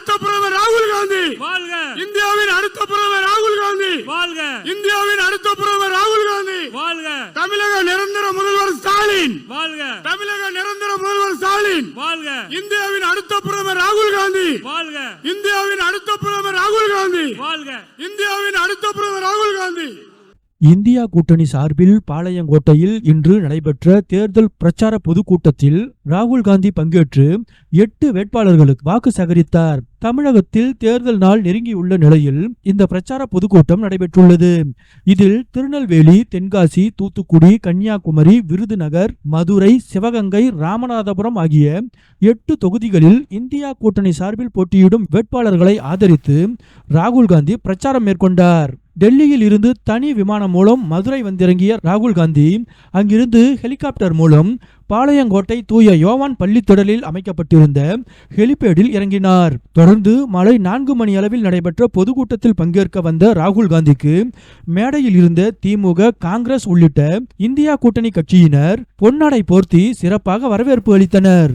அடுத்த பிரதமர் ராகுல் காந்தி. வாழ்க. இந்தியாவின் அடுத்த பிரதமர் ராகுல் காந்தி. வாழ்க. இந்தியாவின் அடுத்த பிரதமர் ராகுல் காந்தி. வாழ்க. தமிழக நிரந்தர முதல்வர் ஸ்டாலின். வாழ்க. தமிழக நிரந்தர முதல்வர் ஸ்டாலின். வாழ்க. இந்தியாவின் அடுத்த பிரதமர் ராகுல் காந்தி. வாழ்க. இந்தியாவின் அடுத்த பிரதமர் ராகுல் காந்தி. வாழ்க. இந்தியாவின் அடுத்த பிரதமர் ராகுல் காந்தி. இந்தியா கூட்டணி சார்பில் பாளையங்கோட்டையில் இன்று நடைபெற்ற தேர்தல் பிரச்சார பொதுக்கூட்டத்தில் ராகுல் காந்தி பங்கேற்று எட்டு வேட்பாளர்களுக்கு வாக்கு சேகரித்தார். தமிழகத்தில் தேர்தல் நாள் நெருங்கியுள்ள நிலையில் இந்த பிரச்சார பொதுக்கூட்டம் நடைபெற்றுள்ளது. இதில் திருநெல்வேலி தென்காசி தூத்துக்குடி கன்னியாகுமரி விருதுநகர் மதுரை சிவகங்கை ராமநாதபுரம் ஆகிய எட்டு தொகுதிகளில் இந்தியா கூட்டணி சார்பில் போட்டியிடும் வேட்பாளர்களை ஆதரித்து ராகுல் காந்தி பிரச்சாரம் மேற்கொண்டார். டெல்லியில் இருந்து தனி விமானம் மூலம் மதுரை வந்திறங்கிய ராகுல் காந்தி அங்கிருந்து ஹெலிகாப்டர் மூலம் பாளையங்கோட்டை தூய யோவான் பள்ளித்திடலில் அமைக்கப்பட்டிருந்த ஹெலிபேடில் இறங்கினார். தொடர்ந்து மாலை நான்கு மணி அளவில் நடைபெற்ற பொதுக்கூட்டத்தில் பங்கேற்க வந்த ராகுல் காந்திக்கு மேடையில் இருந்த திமுக காங்கிரஸ் உள்ளிட்ட இந்தியா கூட்டணி கட்சியினர் பொன்னாடை போர்த்தி சிறப்பாக வரவேற்பு அளித்தனர்.